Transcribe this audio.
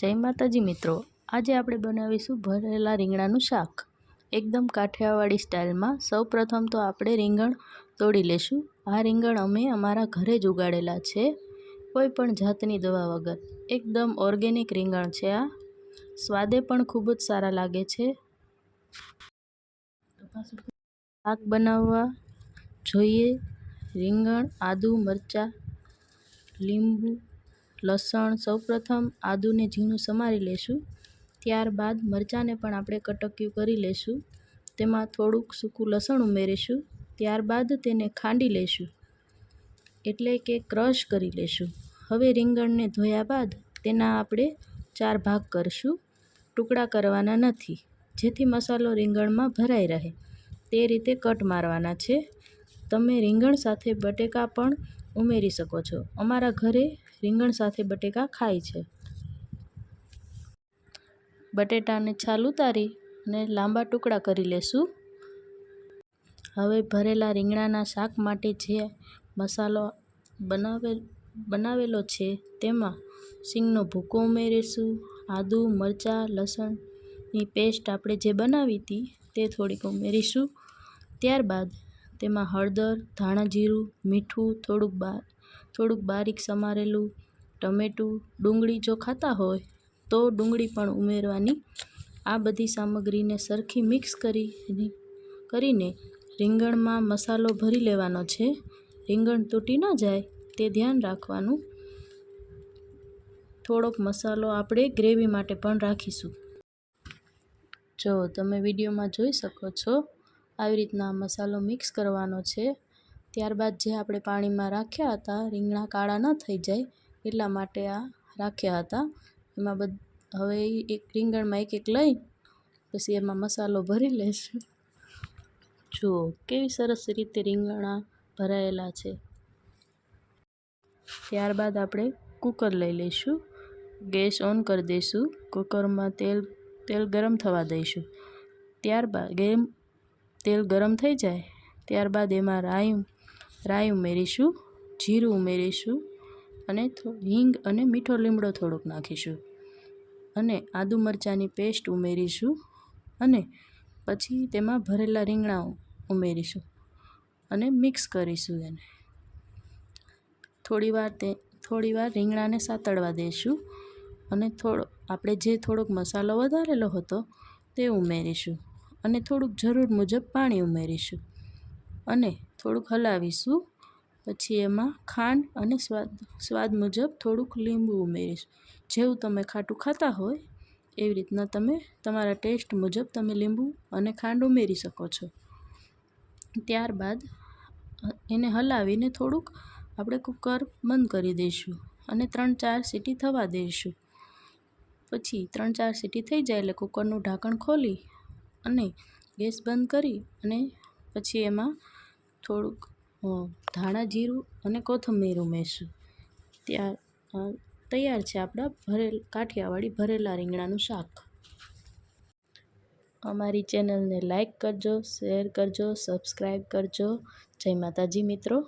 જય માતાજી મિત્રો. આજે આપણે બનાવીશું ભરેલા રીંગણાનું શાક. એકદમ કાઠિયાવાડી સ્ટાઇલમાં સૌપ્રથમ તો આપણે રીંગણ તોડી લેશું. આ રીંગણ અમે અમારા ઘરે જ ઉગાડેલા છે, કોઈ પણ જાતની દવા વગર. એકદમ ઓર્ગેનિક રીંગણ છે આ. સ્વાદે પણ ખૂબ જ સારા લાગે છે. શાક બનાવવા જોઈએ. રીંગણ, આદુ, મરચાં, લીંબુ લસણ સૌપ્રથમ આદુને ઝીણું સમારી લેશું. ત્યારબાદ મરચાંને પણ આપણે કટક્યું કરી લેશું. તેમાં થોડુંક સૂકું લસણ ઉમેરીશું. ત્યારબાદ તેને ખાંડી લેશું. એટલે કે ક્રશ કરી લેશું. હવે રીંગણને ધોયા બાદ તેના આપણે ચાર ભાગ કરશું. ટુકડા કરવાના નથી. જેથી મસાલો રીંગણમાં ભરાઈ રહે. તે રીતે કટ મારવાના છે. તમે રીંગણ સાથે બટેકા પણ ઉમેરી શકો છો. અમારા ઘરે રીંગણ સાથે બટેકા ખાય છે. બટેટાને છાલ ઉતારી અને લાંબા ટુકડા કરી લેશું. હવે ભરેલા રીંગણાના શાક માટે જે મસાલો બનાવેલ, બનાવેલો છે તેમાં સિંગનો ભૂકો ઉમેરીશું, આદુ, મરચાં, લસણની પેસ્ટ આપણે જે બનાવી હતી તે થોડીક ઉમેરીશું. ત્યારબાદ તેમાં હળદર, ધાણા જીરું, મીઠું, થોડુંક બા, થોડુંક બારીક સમારેલું ટમેટું, ડુંગળી જો ખાતા હોય, તો ડુંગળી પણ ઉમેરવાની. આ બધી સામગ્રીને સરખી મિક્સ કરી કરીને રીંગણમાં મસાલો ભરી લેવાનો છે. રીંગણ તૂટી ન જાય, તે ધ્યાન રાખવાનું. થોડોક મસાલો આપણે ગ્રેવી માટે પણ રાખીશું. જો તમે વિડીયોમાં જોઈ શકો છો આવી રીતના મસાલો મિક્સ કરવાનો છે. ત્યારબાદ જે આપણે પાણીમાં રાખ્યા હતા, રીંગણા કાળા ન થઈ જાય એટલા માટે આ રાખ્યા હતા. એમાં બધ, હવે એક રીંગણમાં એક એક લઈ, પછી એમાં મસાલો ભરી લેશું. જુઓ કેવી સરસ રીતે રીંગણા ભરાયેલા છે. ત્યારબાદ આપણે કુકર લઈ લઈશું. ગેસ ઓન કરી દઈશું. કુકરમાં તેલ તેલ ગરમ થવા દઈશું. ત્યારબાદ ગેમ તેલ ગરમ થઈ જાય, ત્યારબાદ એમાં રાઈ રાઈ ઉમેરીશું, જીરું ઉમેરીશું અને હિંગ અને મીઠો લીમડો થોડોક નાખીશું. અને આદુ મરચાંની પેસ્ટ ઉમેરીશું અને પછી તેમાં ભરેલા રીંગણા ઉમેરીશું અને મિક્સ કરીશું એને. થોડીવાર તે થોડીવાર રીંગણાને સાતળવા દઈશું અને થોડો, આપણે જે થોડોક મસાલો વધારેલો હતો તે ઉમેરીશું. અને થોડુંક જરૂર મુજબ પાણી ઉમેરીશું. અને થોડુંક હલાવીશું. પછી એમાં ખાંડ અને સ્વાદ સ્વાદ મુજબ થોડુંક લીંબુ ઉમેરીશું. જેવું તમે ખાટું ખાતા હોય, એવી રીતના તમે તમારા ટેસ્ટ મુજબ તમે લીંબુ અને ખાંડ ઉમેરી શકો છો. ત્યારબાદ, એને હલાવીને થોડુંક આપણે કુકર બંધ કરી દઈશું અને ત્રણ ચાર સીટી થવા દઈશું. પછી ત્રણ ચાર સીટી થઈ જાય એટલે કુકરનું ઢાંકણ ખોલી અને ગેસ બંધ કરી અને પછી એમાં થોડુંક ધાણા જીરું અને કોથમીર ઉમેરશું. ત્યાર તૈયાર છે આપણા ભરેલ, કાઠિયાવાડી ભરેલા રીંગણાનું શાક. અમારી ચેનલને લાઈક કરજો, શેર કરજો, સબસ્ક્રાઈબ કરજો. જય માતાજી મિત્રો.